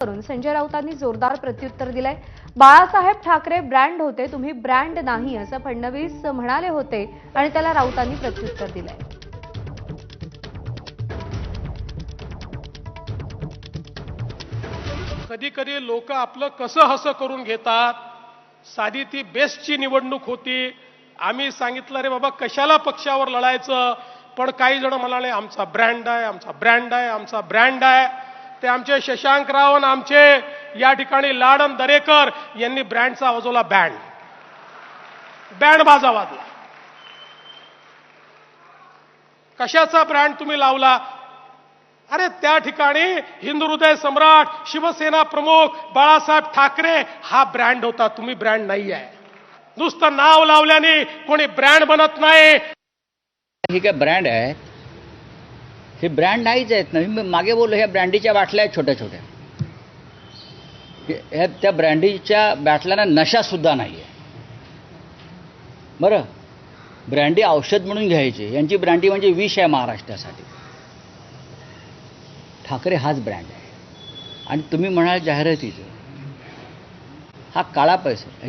करून संजय राऊतांनी जोरदार प्रत्युत्तर दिलंय. बाळासाहेब ठाकरे ब्रँड होते तुम्ही ब्रँड नाही असं फडणवीस म्हणाले होते आणि त्याला राऊतांनी प्रत्युत्तर दिलंय. कधी कधी लोक आपलं कसं हसं करून घेतात साधी ती बेस्टची निवडणूक होती आम्ही सांगितलं रे बाबा कशाला पक्षावर लढायचं? पण काही जण म्हणाले आमचा ब्रँड आहे आमचा ब्रँड आहे आमचा ब्रँड आहे. ते आमचे शशांक राव आणि आमचे या ठिकाणी लाडन दरेकर यांनी ब्रँडचा वाजवला बँड. बँड बाजा वाजला कशाचा ब्रँड तुम्ही लावला? अरे त्या ठिकाणी हिंदू हृदय सम्राट शिवसेना प्रमुख बाळासाहेब ठाकरे हा ब्रँड होता. तुम्ही ब्रँड नाही आहे नुसतं नाव लावल्याने कोणी ब्रँड बनत नाही. ही काय ब्रँड आहे? हे ब्रँड नाहीच आहेत ना. मी मागे बोललो ह्या ब्रँडीच्या बाटल्या आहेत छोट्या छोट्या. ह्या त्या ब्रँडीच्या बाटल्यांना नशासुद्धा नाही आहे बरं? ब्रँडी औषध म्हणून घ्यायची. यांची ब्रँडी म्हणजे विष आहे महाराष्ट्रासाठी. ठाकरे हाच ब्रँड आहे. आणि तुम्ही म्हणाल जाहिरातीचं. हा काळा पैसा ह्याची